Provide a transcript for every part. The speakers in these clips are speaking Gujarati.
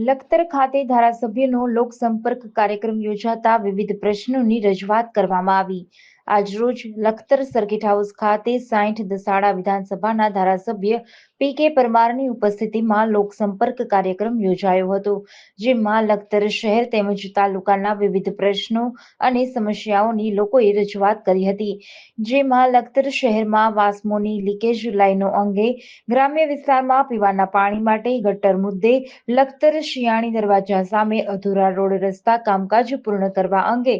લખતર ખાતે ધારાસભ્યનો લોકસંપર્ક કાર્યક્રમ યોજાતા વિવિધ પ્રશ્નોની રજૂઆત કરવામાં આવી. આજરોજ લખતર સર્કિટ હાઉસ ખાતે સાઠ દસાડા વિધાનસભાના ધારાસભ્ય પી કે પરમારની ઉપસ્થિતિમાં લોકસંપર્ક કાર્યક્રમ યોજાયો હતો, જેમાં લખતર શહેર તેમજ તાલુકાના વિવિધ પ્રશ્નો અને સમસ્યાઓની લોકોએ રજૂઆત કરી હતી, જેમાં લખતર શહેરમાં વાસ્મોની લીકેજ લાઈનો અંગે ગ્રામ્ય વિસ્તારમાં પીવાના પાણી માટે ગટર મુદ્દે લખતર શિયાણી દરવાજા સામે અધૂરા રોડ રસ્તા કામકાજ પૂર્ણ કરવા અંગે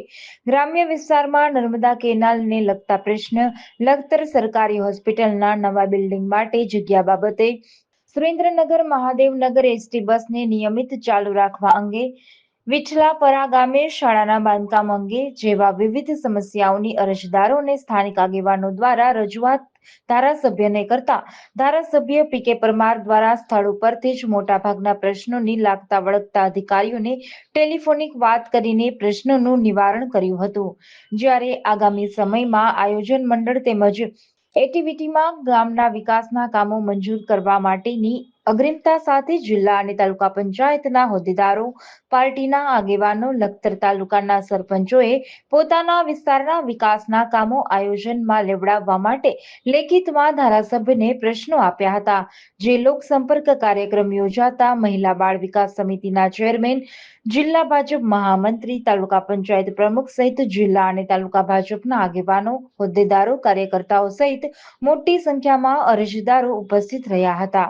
ગ્રામ્ય વિસ્તારમાં નર્મદા કેનાલને લગતા પ્રશ્ન લખતર સરકારી હોસ્પિટલના નવા બિલ્ડિંગ માટે જગ્યા બાબતે સુરેન્દ્રનગર મહાદેવનગર એસટી બસને નિયમિત ચાલુ રાખવા અંગે વિઠલાપરા ગામે શાળાના બાંધકામ અંગે જેવા વિવિધ સમસ્યાઓની અરજદારોને સ્થાનિક આગેવાનો દ્વારા રજૂઆત ધારાસભ્યને કરતા ધારાસભ્ય પી કે પરમાર દ્વારા સ્થળ ઉપરથી જ મોટાભાગના પ્રશ્નોની લાગતા વળગતા અધિકારીઓને ટેલિફોનિક વાત કરીને પ્રશ્નોનું નિવારણ કર્યું હતું. જ્યારે આગામી સમયમાં આયોજન મંડળ તેમજ એટીવીટીમાં ગામના વિકાસના કામો મંજૂર કરવા માટેની અગ્રિમતા સાથે જિલ્લા અને તાલુકા પંચાયતના હોદ્દેદારો, પાર્ટીના આગેવાનો, લખતર તાલુકાના સરપંચોએ પોતાના વિસ્તારના વિકાસના કામો આયોજનમાં લેવડાવવા માટે લેખિતમાં ધારાસભ્યને પ્રશ્નો આપ્યા હતા. જે લોકસંપર્ક કાર્યક્રમ યોજાતા મહિલા બાળ વિકાસ સમિતિના ચેરમેન, જિલ્લા ભાજપ મહામંત્રી, તાલુકા પંચાયત પ્રમુખ સહિત જિલ્લા અને તાલુકા ભાજપના આગેવાનો, હોદ્દેદારો, કાર્યકર્તાઓ સહિત મોટી સંખ્યામાં અરજદારો ઉપસ્થિત રહ્યા હતા.